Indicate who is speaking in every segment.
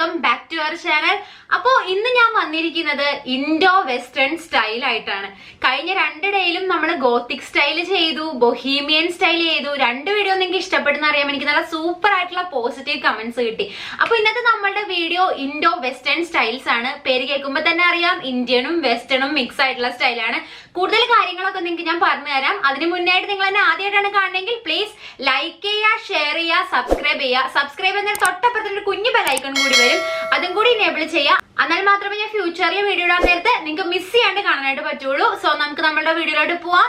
Speaker 1: Welcome back to our channel അപ്പോ ഇന്ന് ഞാൻ വന്നിരിക്കുന്നത് ഇൻഡോ വെസ്റ്റേൺ സ്റ്റൈൽ ആയിട്ടാണ്. കഴിഞ്ഞ രണ്ട് ഡേയിലും നമ്മൾ ഗോത്തിക് സ്റ്റൈൽ ചെയ്തു ബൊഹീമിയൻ സ്റ്റൈൽ ചെയ്തു. രണ്ട് വീഡിയോ നിങ്ങൾക്ക് ഇഷ്ടപ്പെടുന്ന അറിയാം എനിക്ക് നല്ല സൂപ്പർ ആയിട്ടുള്ള പോസിറ്റീവ് കമന്റ്സ് കിട്ടി. അപ്പൊ ഇന്നത്തെ നമ്മളുടെ വീഡിയോ ഇൻഡോ വെസ്റ്റേൺ സ്റ്റൈൽസ് ആണ്. പേര് കേൾക്കുമ്പോൾ തന്നെ അറിയാം ഇന്ത്യനും വെസ്റ്റേണും മിക്സ് ആയിട്ടുള്ള സ്റ്റൈലാണ് കൂടുതൽ കാര്യങ്ങളൊക്കെ നിങ്ങൾക്ക് ഞാൻ പറഞ്ഞു തരാം. അതിന് മുന്നായിട്ട് നിങ്ങൾ എന്നെ ആദ്യമായിട്ടാണ് കാണണമെങ്കിൽ പ്ലീസ് ലൈക്ക് ചെയ്യുക ഷെയർ ചെയ്യുക സബ്സ്ക്രൈബ് ചെയ്യുക. സബ്സ്ക്രൈബ് എന്നതിന് തൊട്ടപ്പുറത്തൊരു കുഞ്ഞു ബെലൈക്കൺ കൂടി വരും. അതും കൂടി എനേബിൾ ചെയ്യുക. എന്നാൽ മാത്രമേ ഞാൻ ഫ്യൂച്ചറിൽ വീഡിയോ ഇടാൻ നേരത്തെ നിങ്ങൾക്ക് മിസ് ചെയ്യാണ്ട് കാണാനായിട്ട് പറ്റുള്ളൂ. സോ നമുക്ക് നമ്മളുടെ വീഡിയോയിലോട്ട് പോവാം.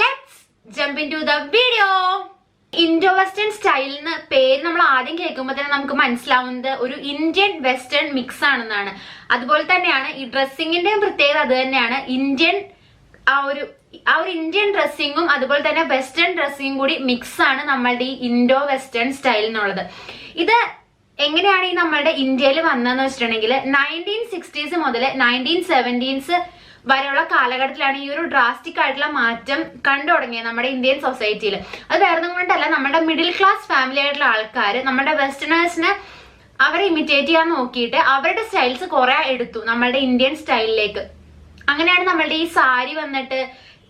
Speaker 1: Let's jump in to the video Indo western സ്റ്റൈലിന് പേര് നമ്മൾ ആദ്യം കേൾക്കുമ്പോൾ തന്നെ നമുക്ക് മനസ്സിലാവുന്നത് ഒരു ഇന്ത്യൻ വെസ്റ്റേൺ മിക്സ് ആണെന്നാണ്. അതുപോലെ തന്നെയാണ് ഈ ഡ്രസ്സിങ്ങിന്റെയും പ്രത്യേകത അത് തന്നെയാണ്. ഇന്ത്യൻ ആ ഒരു ആ ഒരു ഇന്ത്യൻ ഡ്രസ്സിങ്ങും അതുപോലെ തന്നെ വെസ്റ്റേൺ ഡ്രസ്സിങ്ങും കൂടി മിക്സ് ആണ് നമ്മളുടെ ഈ ഇൻഡോ വെസ്റ്റേൺ സ്റ്റൈൽ എന്നുള്ളത് ഇത് എങ്ങനെയാണ് ഈ നമ്മളുടെ ഇന്ത്യയിൽ വന്നതെന്ന് വെച്ചിട്ടുണ്ടെങ്കിൽ നയന്റീൻ സിക്സ്റ്റീസ് മുതൽ നയന്റീൻ സെവന്റീൻസ് വരെയുള്ള കാലഘട്ടത്തിലാണ് ഈ ഒരു ഡ്രാസ്റ്റിക് ആയിട്ടുള്ള മാറ്റം കണ്ടു തുടങ്ങിയത് നമ്മുടെ ഇന്ത്യൻ സൊസൈറ്റിയിൽ അത് വേറെ കൊണ്ടല്ല നമ്മുടെ മിഡിൽ ക്ലാസ് ഫാമിലി ആയിട്ടുള്ള ആൾക്കാർ നമ്മുടെ വെസ്റ്റേണേഴ്സിനെ അവരെ ഇമിറ്റേറ്റ് ചെയ്യാൻ നോക്കിയിട്ട് അവരുടെ സ്റ്റൈൽസ് കുറെ എടുത്തു നമ്മളുടെ ഇന്ത്യൻ സ്റ്റൈലിലേക്ക് അങ്ങനെയാണ് നമ്മളുടെ ഈ സാരി വന്നിട്ട്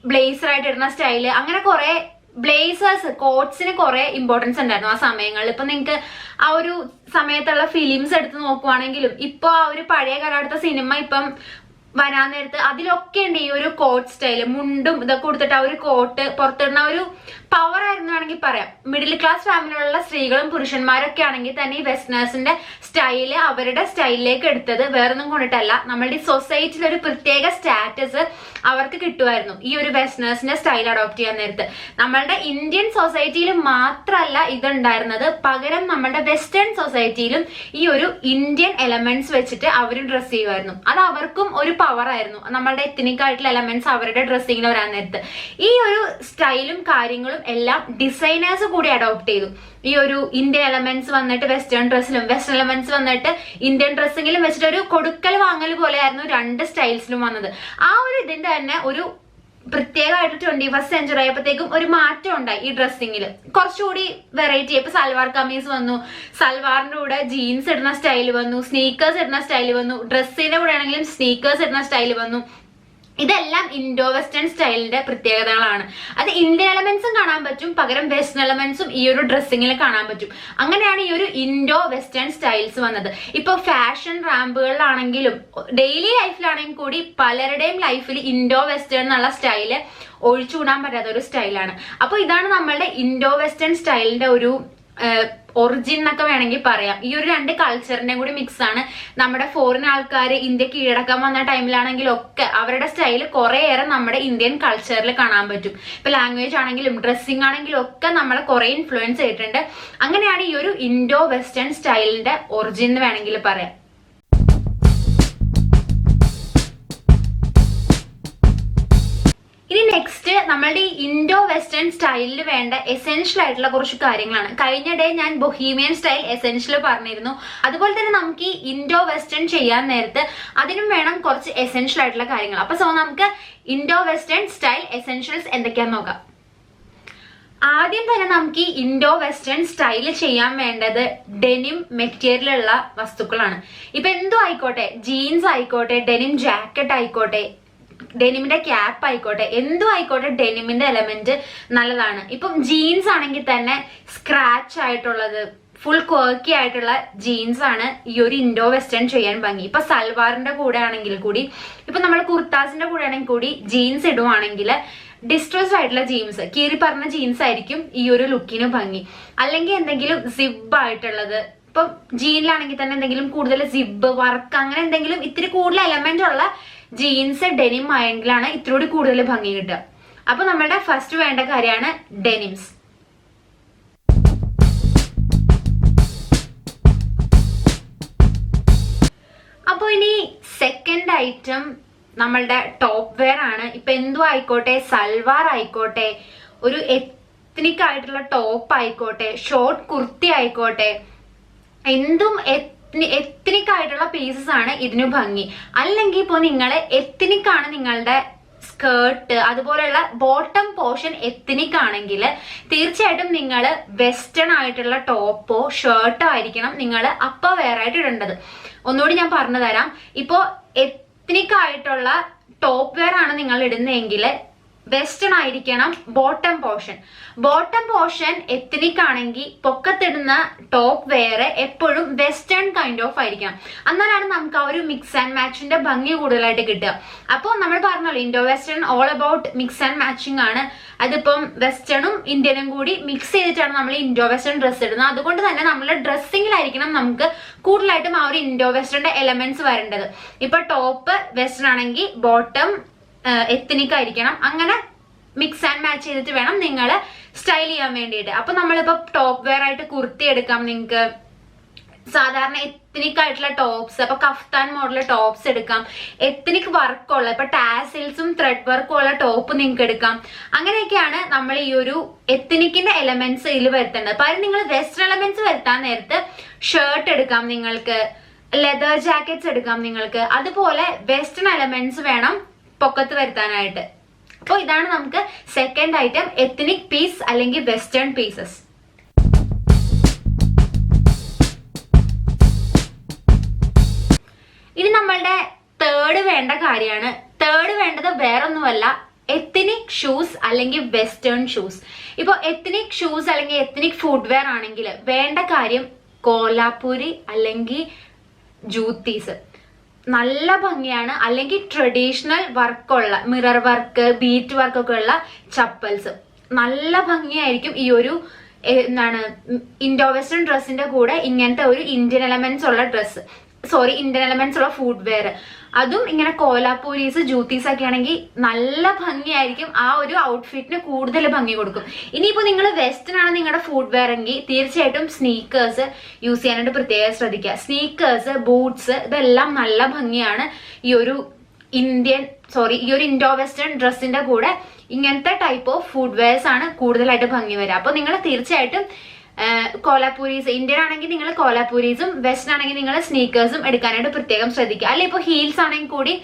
Speaker 1: ബ്ലേസർ ആയിട്ട് ഇടുന്ന സ്റ്റൈൽ അങ്ങനെ കുറെ ബ്ലേസേഴ്സ് കോട്ട്സിന് കുറെ ഇമ്പോർട്ടൻസ് ഉണ്ടായിരുന്നു ആ സമയങ്ങളിൽ. ഇപ്പൊ നിങ്ങൾക്ക് ആ ഒരു സമയത്തുള്ള ഫിലിംസ് എടുത്ത് നോക്കുവാണെങ്കിലും ഇപ്പൊ ആ ഒരു പഴയ കാലഘട്ടത്തെ സിനിമ ഇപ്പം വരാൻ നേരത്ത് അതിലൊക്കെ ഉണ്ട് ഈ ഒരു കോട്ട് സ്റ്റൈൽ മുണ്ടും ഇതൊക്കെ കൊടുത്തിട്ട് ആ ഒരു കോട്ട് പുറത്തിടുന്ന ഒരു പവർ ആയിരുന്നു വേണമെങ്കിൽ പറയാം. മിഡിൽ ക്ലാസ് ഫാമിലിയിലുള്ള സ്ത്രീകളും പുരുഷന്മാരൊക്കെ ആണെങ്കിൽ തന്നെ ഈ വെസ്റ്റേണേഴ്സിന്റെ സ്റ്റൈൽ അവരുടെ സ്റ്റൈലിലേക്ക് എടുത്തത്. വേറൊന്നും കൊണ്ടിട്ടല്ല. നമ്മളുടെ സൊസൈറ്റിയിൽ ഒരു പ്രത്യേക സ്റ്റാറ്റസ് അവർക്ക് കിട്ടുമായിരുന്നു. ഈ ഒരു വെസ്റ്റേഴ്സിന്റെ സ്റ്റൈൽ അഡോപ്റ്റ് ചെയ്യാൻ നേരത്ത്. നമ്മളുടെ ഇന്ത്യൻ സൊസൈറ്റിയിൽ മാത്രമല്ല ഇതുണ്ടായിരുന്നത്. പകരം നമ്മളുടെ വെസ്റ്റേൺ സൊസൈറ്റിയിലും ഈ ഒരു ഇന്ത്യൻ എലമെന്റ്സ് വെച്ചിട്ട് അവർ ഡ്രസ്സ് ചെയ്യുമായിരുന്നു. അത് അവർക്കും ഒരു പവർ ആയിരുന്നു. നമ്മളുടെ എത്തനിക് ആയിട്ടുള്ള എലമെന്റ്സ് അവരുടെ ഡ്രസ്സിങ്ങിൽ വരാൻ നേരത്ത്. ഈ ഒരു സ്റ്റൈലും കാര്യങ്ങളും എല്ലാം ഡിസൈനേഴ്സ് കൂടി അഡോപ്റ്റ് ചെയ്തു. ഈ ഒരു ഇന്ത്യൻ എലമെന്റ്സ് വന്നിട്ട് വെസ്റ്റേൺ ഡ്രസ്സിലും വെസ്റ്റേൺ എലമെന്റ്സ് വന്നിട്ട് ഇന്ത്യൻ ഡ്രസ്സിങ്ങിലും വെച്ചിട്ട് ഒരു കൊടുക്കൽ വാങ്ങൽ പോലെയായിരുന്നു രണ്ട് സ്റ്റൈൽസിലും വന്നത്. ആ ഒരു ഇതിന്റെ തന്നെ ഒരു പ്രത്യേകമായിട്ട് ട്വന്റി ഫസ്റ്റ് സെഞ്ചുറി ആയപ്പോഴത്തേക്കും ഒരു മാറ്റം ഉണ്ടായി ഈ ഡ്രസ്സിങ്ങിൽ കുറച്ചുകൂടി വെറൈറ്റി ഇപ്പൊ സൽവാർ കമീസ് വന്നു സൽവാറിന്റെ കൂടെ ജീൻസ് ഇടുന്ന സ്റ്റൈൽ വന്നു സ്നീക്കേഴ്സ് ഇടുന്ന സ്റ്റൈൽ വന്നു ഡ്രസ്സിന്റെ കൂടെ ആണെങ്കിലും സ്നീക്കേഴ്സ് ഇടുന്ന സ്റ്റൈൽ വന്നു. ഇതെല്ലാം ഇൻഡോ വെസ്റ്റേൺ സ്റ്റൈലിന്റെ പ്രത്യേകതകളാണ്. അത് ഇന്ത്യൻ എലമെന്റ്സും കാണാൻ പറ്റും പകരം വെസ്റ്റേൺ എലമെന്റ്സും ഈ ഒരു ഡ്രസ്സിങ്ങിൽ കാണാൻ പറ്റും. അങ്ങനെയാണ് ഈ ഒരു ഇൻഡോ വെസ്റ്റേൺ സ്റ്റൈൽസ് വന്നത്. ഇപ്പൊ ഫാഷൻ റാമ്പുകളിലാണെങ്കിലും ഡെയിലി ലൈഫിലാണെങ്കിൽ കൂടി പലരുടെയും ലൈഫിൽ ഇൻഡോ വെസ്റ്റേൺ എന്നുള്ള സ്റ്റൈൽ ഒഴിച്ചുകൂടാൻ പറ്റാത്ത ഒരു സ്റ്റൈലാണ് അപ്പോൾ ഇതാണ് നമ്മളുടെ ഇൻഡോ വെസ്റ്റേൺ സ്റ്റൈലിന്റെ ഒരു ഒറിജിൻ എന്നൊക്കെ വേണമെങ്കിൽ പറയാം. ഈ ഒരു രണ്ട് കൾച്ചറിന്റെയും കൂടി മിക്സ് ആണ്. നമ്മുടെ ഫോറിൻ ആൾക്കാർ ഇന്ത്യ കീഴടക്കാൻ വന്ന ടൈമിലാണെങ്കിലും ഒക്കെ അവരുടെ സ്റ്റൈൽ കുറേയേറെ നമ്മുടെ ഇന്ത്യൻ കൾച്ചറിൽ കാണാൻ പറ്റും. ഇപ്പൊ ലാംഗ്വേജ് ആണെങ്കിലും ഡ്രസ്സിംഗ് ആണെങ്കിലും ഒക്കെ നമ്മളെ കുറെ ഇൻഫ്ലുവൻസ് ചെയ്തിട്ടുണ്ട്. അങ്ങനെയാണ് ഈ ഒരു ഇൻഡോ വെസ്റ്റേൺ സ്റ്റൈലിന്റെ ഒറിജിൻ എന്ന് വേണമെങ്കിൽ പറയാം. നെക്സ്റ്റ് നമ്മളുടെ ഈ ഇൻഡോ വെസ്റ്റേൺ സ്റ്റൈലിൽ വേണ്ട എസെൻഷ്യൽ ആയിട്ടുള്ള കുറച്ച് കാര്യങ്ങളാണ്. കഴിഞ്ഞ ഡേ ഞാൻ ബൊഹീമിയൻ സ്റ്റൈൽ എസെൻഷ്യൽ പറഞ്ഞിരുന്നു. അതുപോലെ തന്നെ നമുക്ക് ഈ ഇൻഡോ വെസ്റ്റേൺ ചെയ്യാൻ നേരത്ത് അതിനും വേണം കുറച്ച് എസെൻഷ്യൽ ആയിട്ടുള്ള കാര്യങ്ങൾ. അപ്പൊ സോ നമുക്ക് ഇൻഡോ വെസ്റ്റേൺ സ്റ്റൈൽ എസെൻഷ്യൽസ് എന്തൊക്കെയാന്ന് നോക്കാം. ആദ്യം തന്നെ നമുക്ക് ഈ ഇൻഡോ വെസ്റ്റേൺ സ്റ്റൈൽ ചെയ്യാൻ വേണ്ടത് ഡെനിം മെറ്റീരിയലുള്ള വസ്തുക്കളാണ്. ഇപ്പൊ എന്തോ ആയിക്കോട്ടെ ജീൻസ് ആയിക്കോട്ടെ ഡെനിം ജാക്കറ്റ് ആയിക്കോട്ടെ ഡെനിമിന്റെ ക്യാപ്പ് ആയിക്കോട്ടെ എന്തും ആയിക്കോട്ടെ ഡെനിമിന്റെ എലമെന്റ് നല്ലതാണ്. ഇപ്പം ജീൻസ് ആണെങ്കിൽ തന്നെ സ്ക്രാച്ച് ആയിട്ടുള്ളത് ഫുൾ ക്വർക്കി ആയിട്ടുള്ള ജീൻസ് ആണ് ഈ ഒരു ഇൻഡോ വെസ്റ്റേൺ ചെയ്യാൻ ഭംഗി. ഇപ്പൊ സൽവാറിന്റെ കൂടെ ആണെങ്കിൽ കൂടി ഇപ്പൊ നമ്മൾ കുർത്താസിന്റെ കൂടെ ആണെങ്കിൽ കൂടി ജീൻസ് ഇടുവാണെങ്കിൽ ഡിസ്ട്രസ്ഡ് ആയിട്ടുള്ള ജീൻസ് കീറി പറഞ്ഞ ജീൻസ് ആയിരിക്കും ഈ ഒരു ലുക്കിന് ഭംഗി. അല്ലെങ്കിൽ എന്തെങ്കിലും സിബ് ആയിട്ടുള്ളത് ഇപ്പം ജീനിലാണെങ്കിൽ തന്നെ എന്തെങ്കിലും കൂടുതൽ സിബ് വർക്ക് അങ്ങനെ എന്തെങ്കിലും ഇത്തിരി കൂടുതൽ എലമെന്റ് ഉള്ള ജീൻസ് ഡെനിം ആയെങ്കിലാണ് ഇത്തിരി കൂടുതൽ ഭംഗി കിട്ടുക. അപ്പൊ നമ്മളുടെ ഫസ്റ്റ് വേണ്ട കാര്യമാണ് ഡെനിംസ് അപ്പോൾ ഇനി സെക്കൻഡ് ഐറ്റം നമ്മളുടെ ടോപ്പ് വെയർ ആണ്. ഇപ്പൊ എന്തും ആയിക്കോട്ടെ സൽവാർ ആയിക്കോട്ടെ ഒരു എത്നിക് ആയിട്ടുള്ള ടോപ്പ് ആയിക്കോട്ടെ ഷോർട്ട് കുർത്തി ആയിക്കോട്ടെ എന്തും എത്നിക് ആയിട്ടുള്ള പീസസ് ആണ് ഇതിനു ഭംഗി. അല്ലെങ്കിൽ ഇപ്പോൾ നിങ്ങൾ എത്നിക് ആണ് നിങ്ങളുടെ സ്കേർട്ട് അതുപോലെയുള്ള ബോട്ടം പോർഷൻ എത്തിനിക് ആണെങ്കിൽ തീർച്ചയായിട്ടും നിങ്ങൾ വെസ്റ്റേൺ ആയിട്ടുള്ള ടോപ്പോ ഷർട്ടോ ആയിരിക്കണം നിങ്ങൾ അപ്പ വെയർ ആയിട്ട് ഇടേണ്ടത്. ഒന്നുകൂടി ഞാൻ പറഞ്ഞു തരാം ഇപ്പോ എത്തിനിക് ആയിട്ടുള്ള ടോപ്പ് വെയർ ആണ് നിങ്ങൾ ഇടുന്നതെങ്കിൽ വെസ്റ്റേൺ ആയിരിക്കണം bottom portion bottom portion ethnic ആണെങ്കിൽ പൊക്കത്തിടുന്ന ടോപ്പ് വേറെ എപ്പോഴും വെസ്റ്റേൺ കൈൻഡ് ഓഫ് ആയിരിക്കണം. എന്നാലാണ് നമുക്ക് ആ ഒരു മിക്സ് ആൻഡ് മാച്ചിന്റെ ഭംഗി കൂടുതലായിട്ട് കിട്ടുക. അപ്പോൾ നമ്മൾ പറഞ്ഞല്ലോ Indo western all about mix and matching ആണ്. അതിപ്പം വെസ്റ്റേണും ഇന്ത്യനും കൂടി മിക്സ് ചെയ്തിട്ടാണ് നമ്മൾ ഇൻഡോ വെസ്റ്റേൺ ഡ്രസ്സ് ഇടുന്നത്. അതുകൊണ്ട് തന്നെ നമ്മുടെ ഡ്രസ്സിങ്ങിലായിരിക്കണം നമുക്ക് കൂടുതലായിട്ടും ആ ഒരു ഇൻഡോ വെസ്റ്റേണിന്റെ എലമെന്റ്സ് വരേണ്ടത്. ഇപ്പൊ ടോപ്പ് വെസ്റ്റേൺ ആണെങ്കിൽ ബോട്ടം എത്തനിക് ആയിരിക്കണം. അങ്ങനെ മിക്സ് ആൻഡ് മാച്ച് ചെയ്തിട്ട് വേണം നിങ്ങൾ സ്റ്റൈൽ ചെയ്യാൻ വേണ്ടിയിട്ട്. അപ്പൊ നമ്മളിപ്പോ ടോപ്പ് വെയർ ആയിട്ട് കുർത്തി എടുക്കാം നിങ്ങൾക്ക്. സാധാരണ എത്തനിക് ആയിട്ടുള്ള ടോപ്സ് അപ്പൊ കഫ്താൻ മോഡൽ ടോപ്സ് എടുക്കാം. എത്തനിക് വർക്കുള്ള ഇപ്പൊ ടാസിൽസും ത്രെഡ് വർക്കും ഉള്ള ടോപ്പ് നിങ്ങൾക്ക് എടുക്കാം. അങ്ങനെയൊക്കെയാണ് നമ്മൾ ഈ ഒരു എത്തനിക്കിന്റെ എലമെന്റ്സ് ഇതിൽ വരുത്തേണ്ടത്. അപ്പൊ അതിന് നിങ്ങൾ വെസ്റ്റ് എലമെന്റ്സ് വരുത്താൻ നേരത്ത് ഷർട്ട് എടുക്കാം നിങ്ങൾക്ക് ലെതർ ജാക്കറ്റ്സ് എടുക്കാം നിങ്ങൾക്ക്. അതുപോലെ വെസ്റ്റേൺ എലമെന്റ്സ് വേണം പൊക്കത്ത് വരുത്താനായിട്ട്. അപ്പോൾ ഇതാണ് നമുക്ക് സെക്കൻഡ് ഐറ്റം എത്തനിക് പീസ് അല്ലെങ്കിൽ വെസ്റ്റേൺ പീസസ് ഇനി നമ്മളുടെ തേർഡ് വേണ്ട കാര്യമാണ്. തേർഡ് വേണ്ടത് വേറൊന്നുമല്ല എത്തനിക് ഷൂസ് അല്ലെങ്കിൽ വെസ്റ്റേൺ ഷൂസ് ഇപ്പോൾ എത്തനിക് ഷൂസ് അല്ലെങ്കിൽ എത്തനിക് ഫുഡ്വെയർ ആണെങ്കിൽ വേണ്ട കാര്യം കോലാപ്പൂരി അല്ലെങ്കിൽ ജൂത്തീസ്. നല്ല ഭംഗിയാണ്. അല്ലെങ്കിൽ ട്രഡീഷണൽ വർക്കുള്ള മിറർ വർക്ക് ബീറ്റ് വർക്ക് ഒക്കെ ഉള്ള ചപ്പൽസ് നല്ല ഭംഗിയായിരിക്കും ഈ ഒരു എന്താണ് ഇൻഡോ വെസ്റ്റേൺ ഡ്രസ്സിന്റെ കൂടെ ഇങ്ങനത്തെ ഒരു ഇന്ത്യൻ എലമെന്റ്സ് ഉള്ള ഡ്രസ്സ് സോറി ഇന്ത്യൻ എലമെന്റ്സ് ഉള്ള ഫുഡ് വെയർ അതും ഇങ്ങനെ കോലാപ്പൂരീസ് ജൂത്തീസ് ഒക്കെ ആണെങ്കിൽ നല്ല ഭംഗിയായിരിക്കും. ആ ഒരു ഔട്ട്ഫിറ്റിന് കൂടുതൽ ഭംഗി കൊടുക്കും. ഇനിയിപ്പോൾ നിങ്ങൾ വെസ്റ്റേൺ ആണ് നിങ്ങളുടെ ഫുഡ് വെയർ എങ്കിൽ തീർച്ചയായിട്ടും സ്നീക്കേഴ്സ് യൂസ് ചെയ്യാനായിട്ട് പ്രത്യേകം ശ്രദ്ധിക്കുക. സ്നീക്കേഴ്സ് ബൂട്ട്സ് ഇതെല്ലാം നല്ല ഭംഗിയാണ്. ഈ ഒരു ഇന്ത്യൻ സോറി ഈ ഒരു ഇൻഡോ വെസ്റ്റേൺ ഡ്രസ്സിന്റെ കൂടെ ഇങ്ങനത്തെ ടൈപ്പ് ഓഫ് ഫുഡ് വെയർസ് ആണ് കൂടുതലായിട്ട് ഭംഗി വരിക. അപ്പോൾ നിങ്ങൾ തീർച്ചയായിട്ടും കോലാപൂരീസ് ഇന്ത്യൻ ആണെങ്കിൽ നിങ്ങൾ കോലാപൂരീസും വെസ്റ്റേൺ ആണെങ്കിൽ നിങ്ങൾ സ്നീക്കേഴ്സും എടുക്കാനായിട്ട് പ്രത്യേകം ശ്രദ്ധിക്കുക. അല്ലെ ഇപ്പൊ ഹീൽസ് ആണെങ്കിൽ കൂടി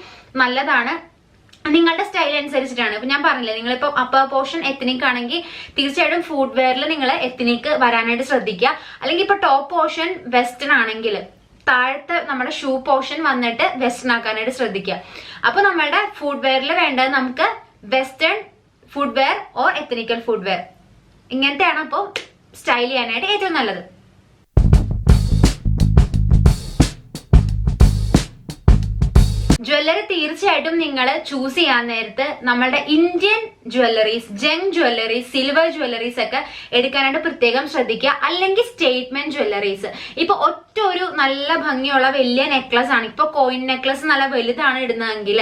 Speaker 1: നല്ലതാണ്. നിങ്ങളുടെ സ്റ്റൈൽ അനുസരിച്ചിട്ടാണ്. ഇപ്പൊ ഞാൻ പറഞ്ഞില്ലേ നിങ്ങളിപ്പോ അപ്പർ പോർഷൻ എത്തനിക് ആണെങ്കിൽ തീർച്ചയായിട്ടും ഫുഡ് വെയറിൽ നിങ്ങൾ എത്തനിക് വരാനായിട്ട് ശ്രദ്ധിക്കുക. അല്ലെങ്കിൽ ഇപ്പൊ ടോപ്പ് പോർഷൻ വെസ്റ്റേൺ ആണെങ്കിൽ താഴത്തെ നമ്മുടെ ഷൂ പോർഷൻ വന്നിട്ട് വെസ്റ്റേൺ ആക്കാനായിട്ട് ശ്രദ്ധിക്കുക. അപ്പൊ നമ്മളുടെ ഫുഡ് വെയറിൽ വേണ്ടത് നമുക്ക് western footwear or ethnical footwear ഇങ്ങനത്തെയാണ് അപ്പോൾ സ്റ്റൈൽ ചെയ്യാനായിട്ട് ഏറ്റവും നല്ലത്. ജ്വല്ലറി തീർച്ചയായിട്ടും നിങ്ങൾ ചൂസ് ചെയ്യാൻ നേരത്ത് നമ്മളുടെ Indian jewelleries junk jewelleries silver jewelleries ഒക്കെ എടുക്കാനായിട്ട് പ്രത്യേകം ശ്രദ്ധിക്കുക. അല്ലെങ്കിൽ സ്റ്റേറ്റ്മെന്റ് ജ്വല്ലറീസ് ഇപ്പൊ ഒറ്റ ഒരു നല്ല ഭംഗിയുള്ള വലിയ നെക്ലസ് ആണ്. ഇപ്പൊ കോയിൻ നെക്ലസ് നല്ല വലുതാണ് ഇടുന്നതെങ്കിൽ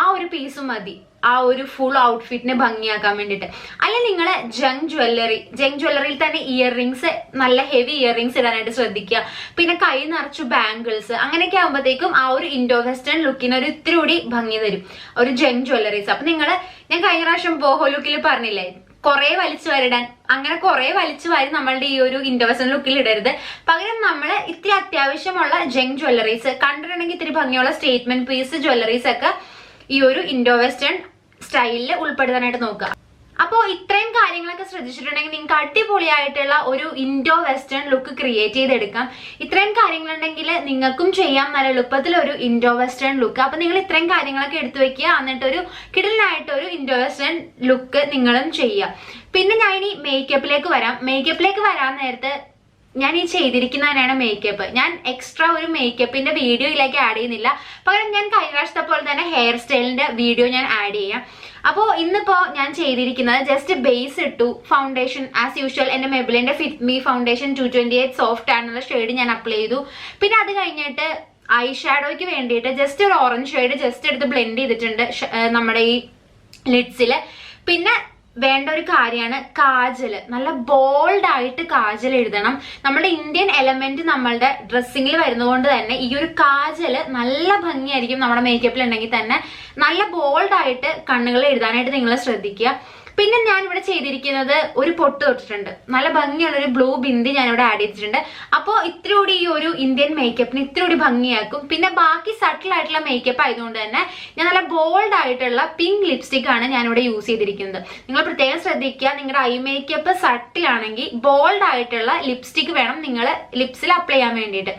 Speaker 1: ആ ഒരു പീസ് മതി. ആ ഒരു ഫുൾ ഔട്ട്ഫിറ്റിനെ ഭംഗിയാക്കാൻ വേണ്ടിയിട്ട്. അല്ലെങ്കിൽ നിങ്ങൾ ജങ് ജ്വല്ലറി ജങ് ജ്വല്ലറിയിൽ തന്നെ ഇയർ റിങ്സ് നല്ല ഹെവി ഇയർ റിങ്സ് ഇടാനായിട്ട് ശ്രദ്ധിക്കുക. പിന്നെ കൈ നിറച്ചു ബാംഗിൾസ് അങ്ങനെയൊക്കെ ആകുമ്പോഴത്തേക്കും ആ ഒരു ഇൻഡോ വെസ്റ്റേൺ ലുക്കിന് ഒരു ഇത്തിരി കൂടി ഭംഗി തരും. ഒരു ജങ് ജ്വല്ലറീസ് അപ്പൊ നിങ്ങൾ ഞാൻ കഴിഞ്ഞ പ്രാവശ്യം ബോഹോ ലുക്കിൽ പറഞ്ഞില്ലേ കുറെ വലിച്ചു വരിടാൻ അങ്ങനെ കുറെ വലിച്ചു വാരി നമ്മളുടെ ഈ ഒരു ഇൻഡോ ലുക്കിൽ ഇടരുത്. പകരം നമ്മൾ ഇത്തിരി അത്യാവശ്യമുള്ള ജങ് ജ്വല്ലറീസ് കണ്ടിട്ടുണ്ടെങ്കിൽ ഇത്തിരി ഭംഗിയുള്ള സ്റ്റേറ്റ്മെന്റ് പീസ് ജ്വല്ലറീസ് ഒക്കെ ഈ ഒരു ഇൻഡോ വെസ്റ്റേൺ സ്റ്റൈലിൽ ഉൾപ്പെടുത്താനായിട്ട് നോക്കുക. അപ്പോൾ ഇത്രയും കാര്യങ്ങളൊക്കെ ശ്രദ്ധിച്ചിട്ടുണ്ടെങ്കിൽ നിങ്ങൾക്ക് അടിപൊളിയായിട്ടുള്ള ഒരു ഇൻഡോ വെസ്റ്റേൺ ലുക്ക് ക്രിയേറ്റ് ചെയ്തെടുക്കാം. ഇത്രയും കാര്യങ്ങളുണ്ടെങ്കിൽ നിങ്ങൾക്കും ചെയ്യാം നല്ല എളുപ്പത്തിൽ ഒരു ഇൻഡോ വെസ്റ്റേൺ ലുക്ക് അപ്പോൾ നിങ്ങൾ ഇത്രയും കാര്യങ്ങളൊക്കെ എടുത്തു വെക്കുക. എന്നിട്ടൊരു കിടലിനായിട്ട് ഒരു ഇൻഡോ വെസ്റ്റേൺ ലുക്ക് നിങ്ങളും ചെയ്യുക. പിന്നെ ഞാൻ ഇനി മേക്കപ്പിലേക്ക് വരാം. മേക്കപ്പിലേക്ക് വരാൻ നേരത്ത് ഞാൻ ഈ ചെയ്തിരിക്കുന്നതിനാണ് മേക്കപ്പ് ഞാൻ എക്സ്ട്രാ ഒരു മേക്കപ്പിന്റെ വീഡിയോയിലേക്ക് ആഡ് ചെയ്യുന്നില്ല. പകരം ഞാൻ കഴിഞ്ഞ പോലെ തന്നെ ഹെയർ സ്റ്റൈലിന്റെ വീഡിയോ ഞാൻ ആഡ് ചെയ്യാം. അപ്പോൾ ഇന്നിപ്പോ ഞാൻ ചെയ്തിരിക്കുന്നത് ജസ്റ്റ് ബേസ് ഇട്ടു ഫൗണ്ടേഷൻ ആസ് യൂഷ്വൽ എന്റെ മെബിലിന്റെ fit me foundation two twenty eight soft ആണെന്നുള്ള ഷെയ്ഡ് ഞാൻ അപ്ലൈ ചെയ്തു. പിന്നെ അത് കഴിഞ്ഞിട്ട് ഐ ഷാഡോയ്ക്ക് വേണ്ടിയിട്ട് ജസ്റ്റ് ഒരു ഓറഞ്ച് ഷെയ്ഡ് ജസ്റ്റ് എടുത്ത് ബ്ലെൻഡ് ചെയ്തിട്ടുണ്ട് നമ്മുടെ ഈ ലിഡ്സിൽ പിന്നെ വേണ്ട ഒരു കാര്യമാണ് കാജൽ. നല്ല ബോൾഡ് ആയിട്ട് കാജൽ എഴുതണം. നമ്മുടെ ഇന്ത്യൻ എലമെന്റ് നമ്മളുടെ ഡ്രസ്സിങ്ങിൽ വരുന്നതുകൊണ്ട് തന്നെ ഈ ഒരു കാജൽ നല്ല ഭംഗിയായിരിക്കും നമ്മുടെ മേക്കപ്പിൽ ഉണ്ടെങ്കിൽ തന്നെ. നല്ല ബോൾഡ് ആയിട്ട് കണ്ണുകൾ എഴുതാനായിട്ട് നിങ്ങൾ ശ്രദ്ധിക്കുക. പിന്നെ ഞാൻ ഇവിടെ ചെയ്തിരിക്കുന്നത് ഒരു പൊട്ട് തൊട്ടിട്ടുണ്ട്. നല്ല ഭംഗിയുള്ള ഒരു ബ്ലൂ ബിന്ദി ഞാൻ ഇവിടെ ആഡ് ചെയ്തിട്ടുണ്ട് അപ്പോൾ കൂടി ഈ ഒരു ഇന്ത്യൻ മേക്കപ്പിന് കൂടി ഭംഗിയാക്കും. പിന്നെ ബാക്കി സട്ടിൽ ആയിട്ടുള്ള മേക്കപ്പ് ആയതുകൊണ്ട് തന്നെ ഞാൻ നല്ല ബോൾഡ് ആയിട്ടുള്ള പിങ്ക് ലിപ്സ്റ്റിക് ആണ് ഞാൻ ഇവിടെ യൂസ് ചെയ്തിരിക്കുന്നത്. നിങ്ങൾ പ്രത്യേകം ശ്രദ്ധിക്കുക. നിങ്ങളുടെ ഐ മേക്കപ്പ് സട്ടിലാണെങ്കിൽ ബോൾഡ് ആയിട്ടുള്ള ലിപ്സ്റ്റിക് വേണം നിങ്ങൾ ലിപ്സിൽ അപ്ലൈ ചെയ്യാൻ വേണ്ടിയിട്ട്.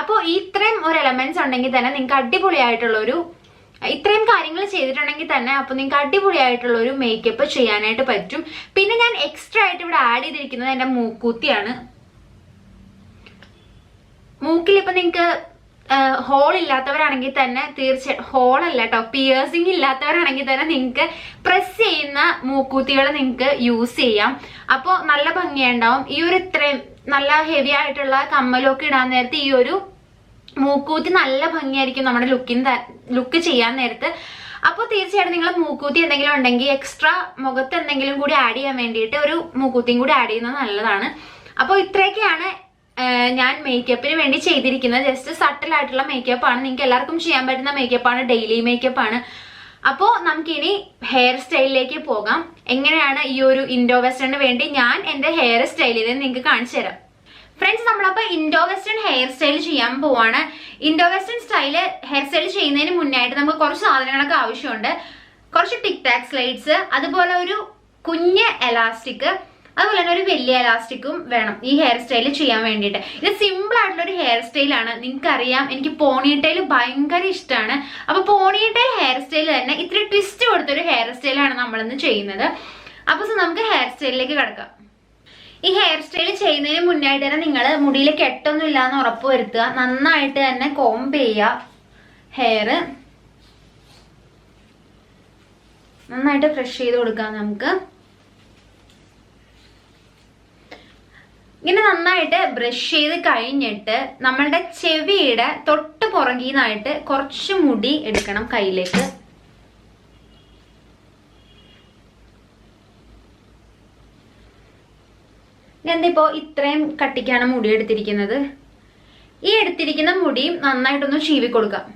Speaker 1: അപ്പോൾ ഇത്രയും ഒരു എലമെന്റ്സ് ഉണ്ടെങ്കിൽ തന്നെ നിങ്ങൾക്ക് അടിപൊളിയായിട്ടുള്ള ഒരു ഇത്രയും കാര്യങ്ങൾ ചെയ്തിട്ടുണ്ടെങ്കിൽ തന്നെ അപ്പൊ നിങ്ങൾക്ക് അടിപൊളിയായിട്ടുള്ള ഒരു മേക്കപ്പ് ചെയ്യാനായിട്ട് പറ്റും. പിന്നെ ഞാൻ എക്സ്ട്രാ ആയിട്ട് ഇവിടെ ആഡ് ചെയ്തിരിക്കുന്നത് എന്റെ മൂക്കൂത്തിയാണ്. മൂക്കിൽ ഇപ്പൊ നിങ്ങൾക്ക് ഹോൾ ഇല്ലാത്തവരാണെങ്കിൽ തന്നെ തീർച്ചയായിട്ടും ഹോൾ അല്ല കേട്ടോ പിയേഴ്സിംഗ് ഇല്ലാത്തവരാണെങ്കിൽ തന്നെ നിങ്ങൾക്ക് പ്രസ് ചെയ്യുന്ന മൂക്കൂത്തികൾ നിങ്ങൾക്ക് യൂസ് ചെയ്യാം. അപ്പോൾ നല്ല ഭംഗിയുണ്ടാവും. ഈ ഒരു ഇത്രയും നല്ല ഹെവി ആയിട്ടുള്ള കമ്മലൊക്കെ ഇടാൻ നേരത്തെ ഈ ഒരു മൂക്കൂത്തി നല്ല ഭംഗിയായിരിക്കും നമ്മുടെ ലുക്കിന് ലുക്ക് ചെയ്യാൻ നേരത്ത്. അപ്പോൾ തീർച്ചയായിട്ടും നിങ്ങൾ മൂക്കൂത്തി എന്തെങ്കിലും ഉണ്ടെങ്കിൽ എക്സ്ട്രാ മുഖത്ത് എന്തെങ്കിലും കൂടി ആഡ് ചെയ്യാൻ വേണ്ടിയിട്ട് ഒരു മൂക്കൂത്തിയും കൂടി ആഡ് ചെയ്യുന്നത് നല്ലതാണ്. അപ്പോൾ ഇത്രയൊക്കെയാണ് ഞാൻ മേക്കപ്പിന് വേണ്ടി ചെയ്തിരിക്കുന്നത്. ജസ്റ്റ് സട്ടിൽ ആയിട്ടുള്ള മേക്കപ്പ് ആണ്. നിങ്ങൾക്ക് എല്ലാവർക്കും ചെയ്യാൻ പറ്റുന്ന മേക്കപ്പ് ആണ്. ഡെയിലി മേക്കപ്പ് ആണ്. അപ്പോൾ നമുക്കിനി ഹെയർ സ്റ്റൈലിലേക്ക് പോകാം. എങ്ങനെയാണ് ഈ ഒരു ഇൻഡോ വെസ്റ്റേണിന് വേണ്ടി ഞാൻ എന്റെ ഹെയർ സ്റ്റൈലിൽ നിങ്ങൾക്ക് കാണിച്ചു തരാം. ഫ്രണ്ട്സ് നമ്മളപ്പോ ഇൻഡോ വെസ്റ്റേൺ ഹെയർ സ്റ്റൈൽ ചെയ്യാൻ പോവാണ്. Indo western style hair style ചെയ്യുന്നതിന് മുന്നായിട്ട് നമുക്ക് കുറച്ച് സാധനങ്ങളൊക്കെ ആവശ്യമുണ്ട്. കുറച്ച് ടിക് ടാക് സ്ലൈഡ്സ് അതുപോലെ ഒരു കുഞ്ഞ് എലാസ്റ്റിക് അതുപോലെ തന്നെ ഒരു വലിയ എലാസ്റ്റിക്കും വേണം ഈ ഹെയർ സ്റ്റൈൽ ചെയ്യാൻ വേണ്ടിയിട്ട്. ഇത് സിമ്പിൾ ആയിട്ടുള്ള ഒരു ഹെയർ സ്റ്റൈലാണ് നിങ്ങൾക്കറിയാം എനിക്ക് പോണിട്ടൈൽ ഭയങ്കര ഇഷ്ടമാണ് അപ്പൊ പോണിട്ടൈൽ ഹെയർ സ്റ്റൈൽ തന്നെ ഇത്ര ട്വിസ്റ്റ് കൊടുത്തൊരു ഹെയർ സ്റ്റൈലാണ് നമ്മളിന്ന് ചെയ്യുന്നത്. അപ്പൊ so നമുക്ക് ഹെയർ സ്റ്റൈലിലേക്ക് കിടക്കാം. ഈ ഹെയർ സ്റ്റൈൽ ചെയ്യുന്നതിന് മുന്നായിട്ട് തന്നെ നിങ്ങൾ മുടിയിൽ കെട്ടൊന്നും ഇല്ലാന്ന് ഉറപ്പ് വരുത്തുക. നന്നായിട്ട് തന്നെ കോംബ് ചെയ്യുക. ഹെയർ നന്നായിട്ട് ഫ്രഷ് ചെയ്ത് കൊടുക്കാം നമുക്ക്. ഇങ്ങനെ നന്നായിട്ട് ബ്രഷ് ചെയ്ത് കഴിഞ്ഞിട്ട് നമ്മളുടെ ചെവിയുടെ തൊട്ട് പുറകീന്നായിട്ട് കുറച്ച് മുടി എടുക്കണം കയ്യിലേക്ക്. ഞാനിപ്പോ ഇത്രയും കട്ടിക്കാണ് മുടി എടുത്തിരിക്കുന്നത്? ഈ എടുത്തിരിക്കുന്ന മുടിയും നന്നായിട്ടൊന്ന് ചീവി കൊടുക്കാം.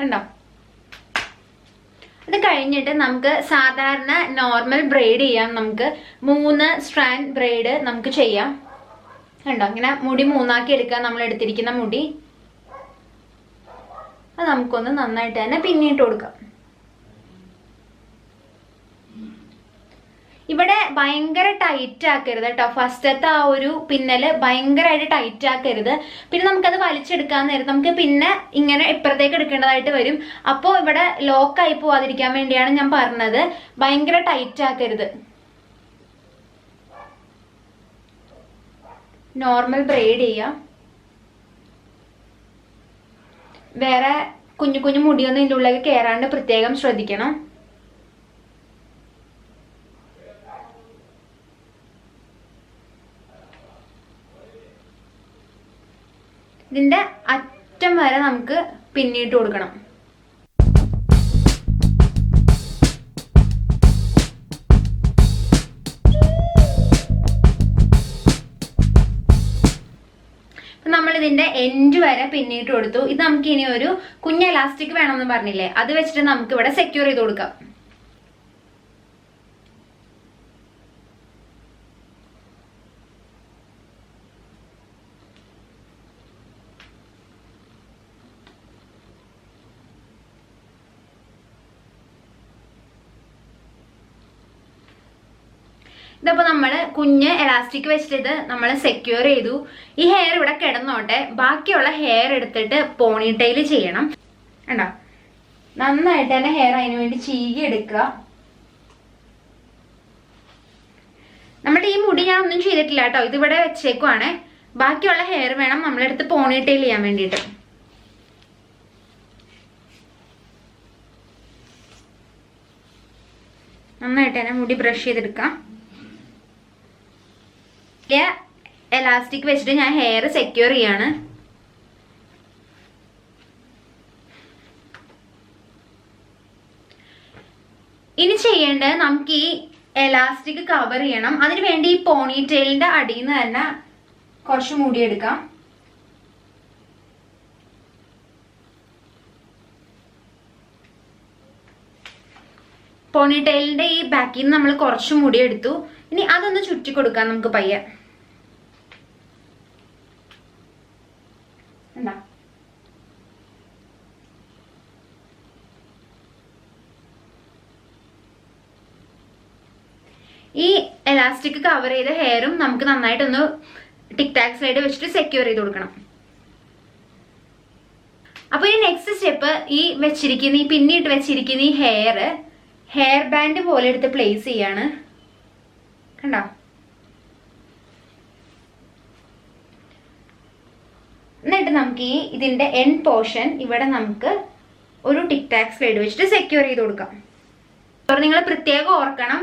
Speaker 1: കണ്ടോ? അത് കഴിഞ്ഞിട്ട് നമുക്ക് സാധാരണ നോർമൽ ബ്രെയ്ഡ് ചെയ്യാം. നമുക്ക് മൂന്ന് സ്ട്രാൻഡ് ബ്രെയ്ഡ് നമുക്ക് ചെയ്യാം. കണ്ടോ? ഇങ്ങനെ മുടി മൂന്നാക്കി എടുക്കാം നമ്മൾ എടുത്തിരിക്കുന്ന മുടി. അത് നമുക്കൊന്ന് നന്നായിട്ട് തന്നെ പിന്നിട്ട് കൊടുക്കാം. ഇവിടെ ഭയങ്കര ടൈറ്റ് ആക്കരുത് കേട്ടോ ഫസ്റ്റത്തെ ആ ഒരു പിന്നൽ ഭയങ്കരമായിട്ട് ടൈറ്റ് ആക്കരുത്. പിന്നെ നമുക്കത് വലിച്ചെടുക്കാൻ നേരം നമുക്ക് പിന്നെ ഇങ്ങനെ ഇപ്പുറത്തേക്ക് എടുക്കേണ്ടതായിട്ട് വരും. അപ്പോൾ ഇവിടെ ലോക്കായി പോവാതിരിക്കാൻ വേണ്ടിയാണ് ഞാൻ പറഞ്ഞത്. ഭയങ്കര ടൈറ്റ് ആക്കരുത്. നോർമൽ ബ്രെയ്ഡ് ചെയ്യാം. വേറെ കുഞ്ഞു കുഞ്ഞു മുടിയൊന്നും ഇതിന്റെ ഉള്ളിലേക്ക് കയറാണ്ട് പ്രത്യേകം ശ്രദ്ധിക്കണം. ഇതിന്റെ അറ്റം വരെ നമുക്ക് പിന്നിട്ട് കൊടുക്കണം. ഇതിന്റെ എൻഡ് വരെ പിന്നിട്ട് കൊടുത്തു. ഇത് നമുക്ക് ഇനി ഒരു കുഞ്ഞ എലാസ്റ്റിക് വേണമെന്ന് പറഞ്ഞില്ലേ? അത് വെച്ചിട്ട് നമുക്ക് ഇവിടെ സെക്യൂർ ചെയ്ത് കൊടുക്കാം. ഇതപ്പോ നമ്മൾ കുഞ്ഞ് എലാസ്റ്റിക് വെച്ചിട്ട് ഇത് നമ്മൾ സെക്യൂർ ചെയ്തു. ഈ ഹെയർ ഇവിടെ കിടന്നോട്ടെ. ബാക്കിയുള്ള ഹെയർ എടുത്തിട്ട് പോണിടെയിൽ ചെയ്യണം. കണ്ടോ? നന്നായിട്ട് തന്നെ ഹെയർ അതിന് വേണ്ടി ചീകി എടുക്കുക. നമ്മുടെ ഈ മുടി ഞാൻ ഒന്നും ചെയ്തിട്ടില്ല കേട്ടോ. ഇതിവിടെ വെച്ചേക്കുവാണ്. ബാക്കിയുള്ള ഹെയർ വേണം നമ്മളെടുത്ത് പോണിടെയിൽ ചെയ്യാൻ വേണ്ടിയിട്ട്. നന്നായിട്ട് തന്നെ മുടി ബ്രഷ് ചെയ്തെടുക്കാം. എലാസ്റ്റിക് വെച്ചിട്ട് ഞാൻ ഹെയർ സെക്യൂർ ചെയ്യാണ്. ഇനി ചെയ്യേണ്ടത് നമുക്ക് ഈ എലാസ്റ്റിക് കവർ ചെയ്യണം. അതിനു വേണ്ടി ഈ പോണി ടെയിലിന്റെ അടിയിൽ നിന്ന് തന്നെ കുറച്ച് മൂടിയെടുക്കാം പോണിറ്റെയിലിന്റെ ഈ ബാക്കിൽ നിന്ന് നമ്മൾ കുറച്ച് മുടി എടുത്തു. ഇനി അതൊന്ന് ചുറ്റി കൊടുക്കാം നമുക്ക് പയ്യെ. എന്താ? ഈ എലാസ്റ്റിക് കവർ ചെയ്ത ഹെയറും നമുക്ക് നന്നായിട്ടൊന്ന് ടിക് ടാക് സ്ലൈഡ് വെച്ചിട്ട് സെക്യൂർ ചെയ്ത് കൊടുക്കണം. അപ്പൊ ഈ നെക്സ്റ്റ് സ്റ്റെപ്പ് ഈ വെച്ചിരിക്കുന്ന ഈ പിന്നിട്ട് വെച്ചിരിക്കുന്ന ഈ ഹെയർ ഹെയർ ബാൻഡ് പോലെ എടുത്ത് പ്ലേസ് ചെയ്യാണ്. കണ്ടോ? എന്നിട്ട് നമുക്ക് ഈ ഇതിന്റെ എൻ പോർഷൻ ഇവിടെ നമുക്ക് ഒരു ടിക് സ്ലൈഡ് വെച്ചിട്ട് സെക്യൂർ ചെയ്ത് കൊടുക്കാം. അപ്പോൾ നിങ്ങൾ പ്രത്യേകം ഓർക്കണം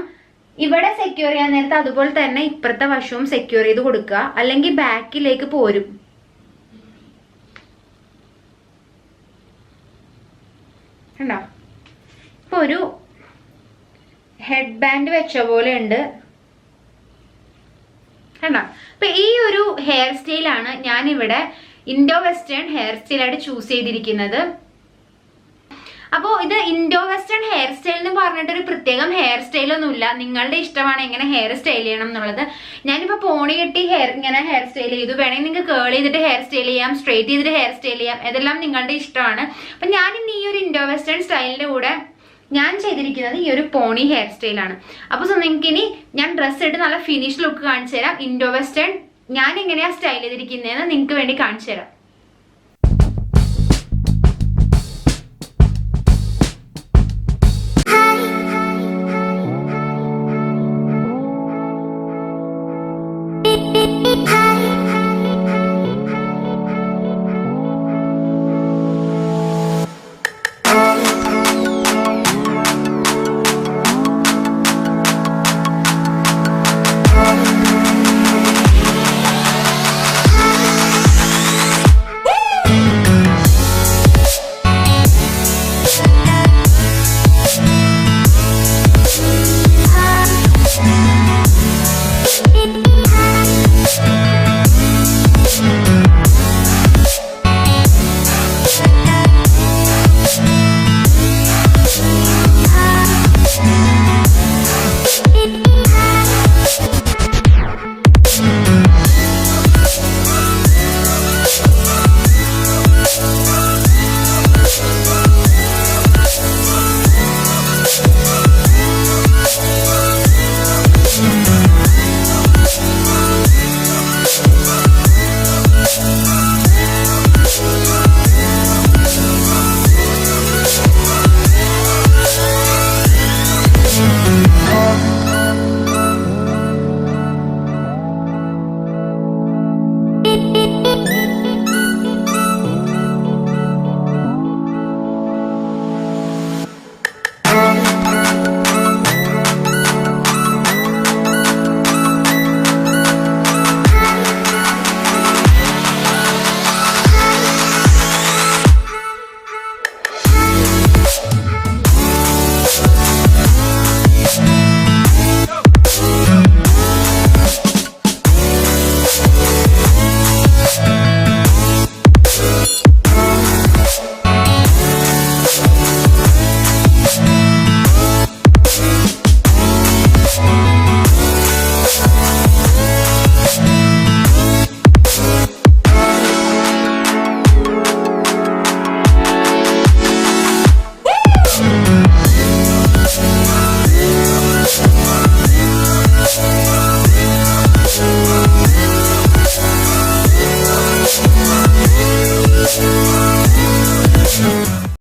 Speaker 1: ഇവിടെ സെക്യൂർ ചെയ്യാൻ നേരത്തെ അതുപോലെ തന്നെ ഇപ്പുറത്തെ വശവും സെക്യൂർ ചെയ്ത് കൊടുക്കുക അല്ലെങ്കിൽ ബാക്കിലേക്ക് പോരും. ഇപ്പൊ ഒരു ഹെഡ് ബാൻഡ് വെച്ച പോലെ ഉണ്ട്. കണ്ടോ? അപ്പൊ ഈ ഒരു ഹെയർ സ്റ്റൈലാണ് ഇവിടെ ഇൻഡോ വെസ്റ്റേൺ ഹെയർ സ്റ്റൈലായിട്ട് ചൂസ് ചെയ്തിരിക്കുന്നത്. അപ്പോൾ ഇത് ഇൻഡോ വെസ്റ്റേൺ ഹെയർ സ്റ്റൈൽ എന്ന് പറഞ്ഞിട്ട് ഒരു പ്രത്യേകം ഹെയർ സ്റ്റൈൽ ഒന്നുമില്ല. നിങ്ങളുടെ ഇഷ്ടമാണ് എങ്ങനെ ഹെയർ സ്റ്റൈൽ ചെയ്യണം എന്നുള്ളത്. ഞാനിപ്പോൾ പോണി കെട്ടി ഹെയർ ഇങ്ങനെ ഹെയർ സ്റ്റൈൽ ചെയ്തു. വേണമെങ്കിൽ നിങ്ങൾക്ക് കേൾ ചെയ്തിട്ട് ഹെയർ സ്റ്റൈൽ ചെയ്യാം സ്ട്രേറ്റ് ചെയ്തിട്ട് ഹെയർ സ്റ്റൈൽ ചെയ്യാം. ഇതെല്ലാം നിങ്ങളുടെ ഇഷ്ടമാണ്. അപ്പം ഞാൻ ഇന്ന് ഈ ഒരു ഇൻഡോ വെസ്റ്റേൺ സ്റ്റൈലിന്റെ കൂടെ ഞാൻ ചെയ്തിരിക്കുന്നത് ഈ ഒരു പോണി ഹെയർ സ്റ്റൈലാണ് അപ്പോൾ സോ നിങ്ങൾക്ക് ഇനി ഞാൻ ഡ്രസ്സ് ഇട്ട് നല്ല ഫിനിഷ് ലുക്ക് കാണിച്ചു തരാം ഇൻഡോ വെസ്റ്റേൺ ഞാൻ എങ്ങനെയാ സ്റ്റൈൽ ചെയ്തിരിക്കുന്നതെന്ന് നിങ്ങൾക്ക് വേണ്ടി കാണിച്ചു തരാം